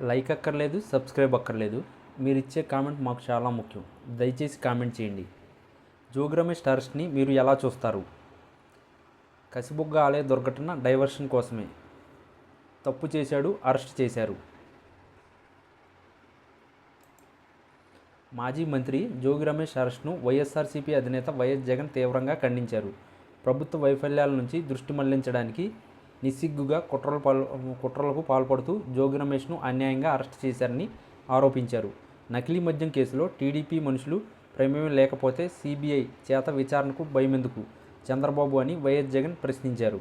Like అక్కర్లేదు subscribe అక్కర్లేదు. మీరు ఇచ్చే కామెంట్ మాకు చాలా ముఖ్యం. దయచేసి కామెంట్ చేయండి. జోగ్రమే స్టార్స్ని మీరు ఎలా చూస్తారు? కసిబుగ్గ ఆలయ దుర్ఘటన డైవర్షన్ కోసమే. తప్పు చేశాడు అరెస్ట్ చేశారు. మాజీ మంత్రి జోగి రమేష్ అరెస్ట్ను వైఎస్ఆర్సీపీ అధినేత వైఎస్ జగన్ తీవ్రంగా ఖండించారు. ప్రభుత్వ వైఫల్యాల నుంచి దృష్టి మళ్ళించడానికి నిస్సిగ్గుగా కుట్రలు పాల్ కుట్రలకు పాల్పడుతూ జోగి రమేష్ను అన్యాయంగా అరెస్ట్ చేశారని ఆరోపించారు. నకిలీ మద్యం కేసులో టీడీపీ మనుషులు ప్రమేయం లేకపోతే సిబిఐ చేత విచారణకు భయమెందుకు? చంద్రబాబు అని వైఎస్ జగన్ ప్రశ్నించారు.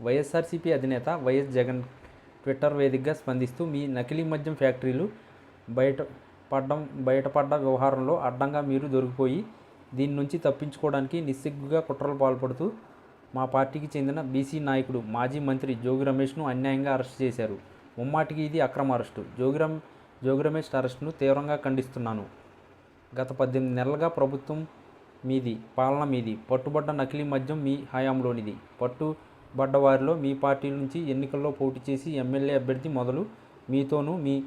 వైఎస్ఆర్సీపీ అధినేత వైఎస్ జగన్ ట్విట్టర్ వేదికగా స్పందిస్తూ మీ నకిలీ మద్యం ఫ్యాక్టరీలు బయట పడ్డం బయటపడ్డ వ్యవహారంలో అడ్డంగా మీరు దొరికిపోయి దీని నుంచి తప్పించుకోవడానికి నిస్సిగ్గుగా కుట్రలు పాల్పడుతూ మా పార్టీకి చెందిన బీసీ నాయకుడు మాజీ మంత్రి జోగి రమేష్ను అన్యాయంగా అరెస్ట్ చేశారు. ముమ్మాటికి ఇది అక్రమ అరెస్టు. జోగిరమ్ జోగి రమేష్ అరెస్టును తీవ్రంగా ఖండిస్తున్నాను. గత పద్దెనిమిది నెలలుగా ప్రభుత్వం మీది పాలన మీది పట్టుబడ్డ నకిలీ మద్యం మీ హయాంలోనిది. పట్టుబడ్డ వారిలో మీ పార్టీ నుంచి ఎన్నికల్లో పోటీ చేసి ఎమ్మెల్యే అభ్యర్థి మొదలు మీతోనూ మీ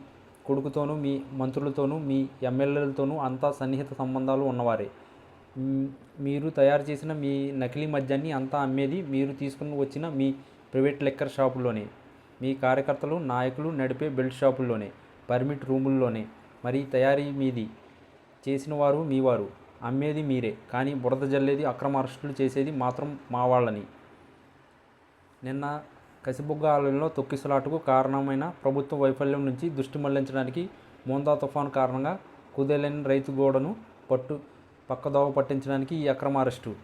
కొడుకుతోనూ మీ మంత్రులతోనూ మీ ఎమ్మెల్యేలతోనూ అంతా సన్నిహిత సంబంధాలు ఉన్నవారే. మీరు తయారు చేసిన మీ నకిలీ మద్యాన్ని అంతా అమ్మేది మీరు తీసుకుని వచ్చిన మీ ప్రైవేట్ లెక్కర్ షాపుల్లోనే. మీ కార్యకర్తలు నాయకులు నడిపే బెల్ట్ షాపుల్లోనే పర్మిట్ రూముల్లోనే. మరి తయారీ మీది చేసిన వారు మీ వారు. అమ్మేది మీరే. కానీ బురద జల్లేది అక్రమ అరెస్టులు చేసేది మాత్రం మా వాళ్ళని. నిన్న కసిబుగ్గ ఆలయంలో తొక్కిసలాటకు కారణమైన ప్రభుత్వ వైఫల్యం నుంచి దృష్టి మళ్ళించడానికి మోందా తుఫాను కారణంగా కుదేలేని రైతు గోడను పట్టు పక్కదోవ పట్టించడానికి ఈ అక్రమ అరెస్టు.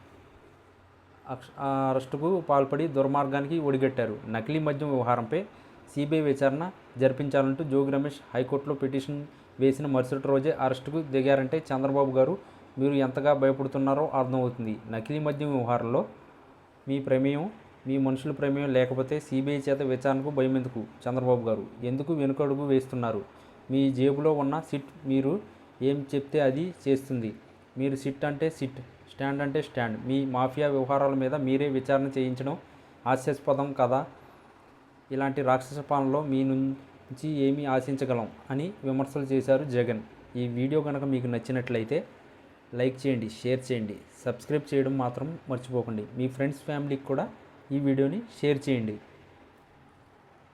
అక్ష- అరెస్టుకు పాల్పడి దుర్మార్గానికి ఒడిగట్టారు. నకిలీ మద్యం వ్యవహారంపై సిబిఐ విచారణ జరిపించాలంటూ జోగి రమేష్ హైకోర్టులో పిటిషన్ వేసిన మరుసటి రోజే అరెస్టుకు దిగారంటే చంద్రబాబు గారు మీరు ఎంతగా భయపడుతున్నారో అర్థమవుతుంది. నకిలీ మద్యం వ్యవహారంలో మీ ప్రమేయం మీ మనుషుల ప్రమేయం లేకపోతే సిబిఐ చేత విచారణకు భయం ఎందుకు చంద్రబాబు గారు? ఎందుకు వెనుకడుగు వేస్తున్నారు? మీ జేబులో ఉన్న సిట్ మీరు ఏం చెప్తే అది చేస్తుంది. మీరు సిట్ అంటే సిట్ స్టాండ్ అంటే స్టాండ్. మీ మాఫియా వ్యవహారాల మీద మీరే విచారణ చేయించడం హాస్యాస్పదం కదా? ఇలాంటి రాక్షస పాలనలో మీ నుంచి ఏమీ ఆశించగలం అని విమర్శలు చేశారు జగన్. ఈ వీడియో కనుక మీకు నచ్చినట్లయితే లైక్ చేయండి షేర్ చేయండి. సబ్స్క్రైబ్ చేయడం మాత్రం మర్చిపోకండి. మీ ఫ్రెండ్స్ ఫ్యామిలీకి కూడా ఈ వీడియోని షేర్ చేయండి.